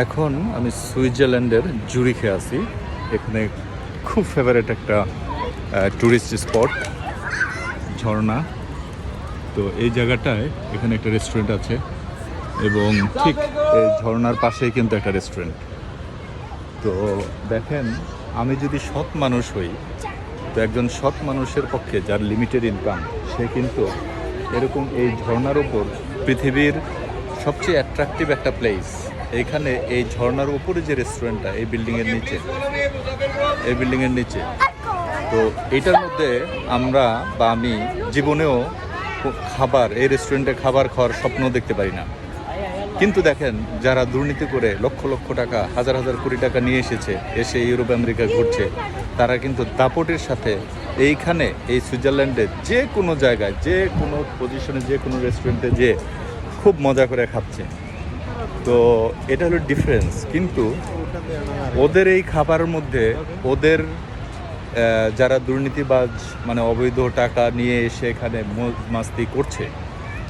এখন আমি সুইজারল্যান্ডের জুরিখে আছি। এখানে খুব ফেভারেট একটা ট্যুরিস্ট স্পট ঝর্ণা। তো এই জায়গাটায় এখানে একটা রেস্টুরেন্ট আছে এবং ঠিক এই ঝর্ণার পাশেই কিন্তু একটা রেস্টুরেন্ট তো দেখেন, আমি যদি সৎ মানুষ হই, তো একজন সৎ মানুষের পক্ষে যার লিমিটেড ইনকাম সে কিন্তু এরকম এই ঝর্ণার উপর পৃথিবীর সবচেয়ে অ্যাট্রাকটিভ একটা প্লেস এখানে এই ঝর্ণার উপরে যে রেস্টুরেন্টটা এই বিল্ডিংয়ের নিচে। এই বিল্ডিংয়ের নিচে। তো এটার মধ্যে আমরা বা আমি জীবনেও খাবার এই রেস্টুরেন্টে খাবার খাওয়ার স্বপ্ন দেখতে পারি না। কিন্তু দেখেন যারা দুর্নীতি করে লক্ষ লক্ষ টাকা হাজার হাজার কোটি টাকা নিয়ে এসেছে এসে ইউরোপ আমেরিকা ঘুরছে তারা কিন্তু দাপটের সাথে এইখানে এই সুইজারল্যান্ডে যে কোনো জায়গায় যে কোনো পজিশনে যে কোনো রেস্টুরেন্টে যে খুব মজা করে খাচ্ছে। তো এটা হলো ডিফারেন্স কিন্তু ওদের এই খাবারের মধ্যে ওদের যারা দুর্নীতিবাজ মানে অবৈধ টাকা নিয়ে এসে এখানে মাস্তি করছে,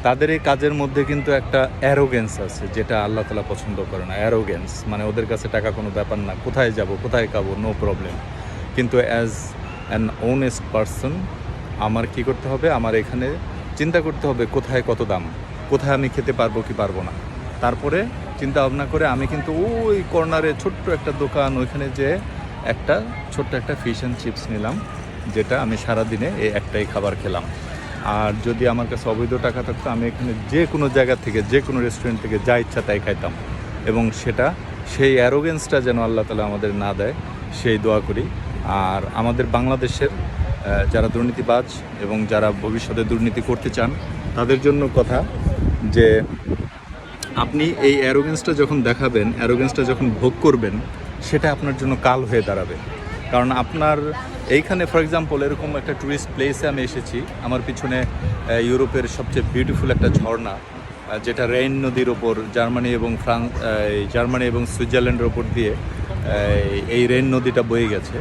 তাদের এই কাজের মধ্যে কিন্তু একটা অ্যারোগেন্স আছে, যেটা আল্লাহ তালা পছন্দ করে না। অ্যারোগেন্স মানে ওদের কাছে টাকা কোনো ব্যাপার না, কোথায় যাব, কোথায় খাব নো প্রবলেম কিন্তু অ্যাজ অ্যান ওনেস্ট পারসন আমার কি করতে হবে? আমার এখানে চিন্তা করতে হবে, কোথায় কত দাম? কোথায় আমি খেতে পারব কি পারব না? তারপরে চিন্তা ভাবনা করে আমি কিন্তু ওই কর্নারে ছোট্ট একটা দোকান, ওইখানে যে একটা ছোট্ট একটা ফিশ অ্যান্ড চিপস নিলাম, যেটা আমি সারাদিনে এই একটাই খাবার খেলাম। আর যদি আমার কাছে অবৈধ টাকা থাকতো, আমি এখানে যে কোনো জায়গা থেকে, যে কোনো রেস্টুরেন্ট থেকে যা ইচ্ছা তাই খাইতাম। এবং সেটা সেই অ্যারোগেন্সটা যেন আল্লাহ তালা আমাদের না দেয়, সেই দোয়া করি। আর আমাদের বাংলাদেশের যারা দুর্নীতিবাজ এবং যারা ভবিষ্যতে দুর্নীতি করতে চান, তাদের জন্য কথা যে আপনি এই অ্যারোগেন্সটা যখন দেখাবেন অ্যারোগেন্সটা যখন ভোগ করবেন, সেটা আপনার জন্য কাল হয়ে দাঁড়াবে। কারণ আপনার এইখানে ফর এক্সাম্পল এরকম একটা ট্যুরিস্ট প্লেসে আমি এসেছি, আমার পিছনে ইউরোপের সবচেয়ে বিউটিফুল একটা ঝর্ণা যেটা রেইন নদীর ওপর, জার্মানি এবং ফ্রান্স জার্মানি এবং সুইজারল্যান্ডের ওপর দিয়ে এই রেইন নদীটা বয়ে গেছে।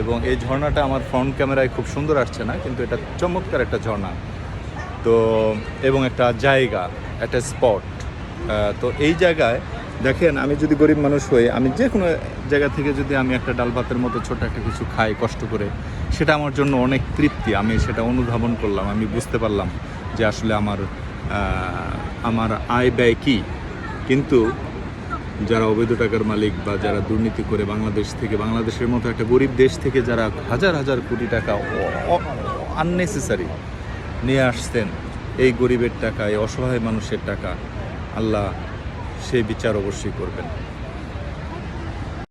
এবং এই ঝর্ণাটা আমার ফ্রন্ট ক্যামেরায় খুব সুন্দর আসছে না, কিন্তু এটা চমৎকার একটা ঝর্ণা। তো, এবং একটা জায়গা, একটা স্পট তো এই জায়গায় দেখেন, আমি যদি গরিব মানুষ হই, আমি যে কোনো জায়গা থেকে যদি আমি একটা ডাল ভাতের মতো ছোট একটা কিছু খাই কষ্ট করে, সেটা আমার জন্য অনেক তৃপ্তি। আমি সেটা অনুধাবন করলাম, আমি বুঝতে পারলাম যে আসলে আমার আমার আয় ব্যয় কী। কিন্তু যারা অবৈধ টাকার মালিক বা যারা দুর্নীতি করে বাংলাদেশ থেকে, বাংলাদেশের মতো একটা গরিব দেশ থেকে যারা হাজার হাজার কোটি টাকা আননেসেসারি নিয়ে আসতেন এই গরিবের টাকা, এই অসহায় মানুষের টাকা আল্লাহ সে বিচার অবশ্যই করবেন।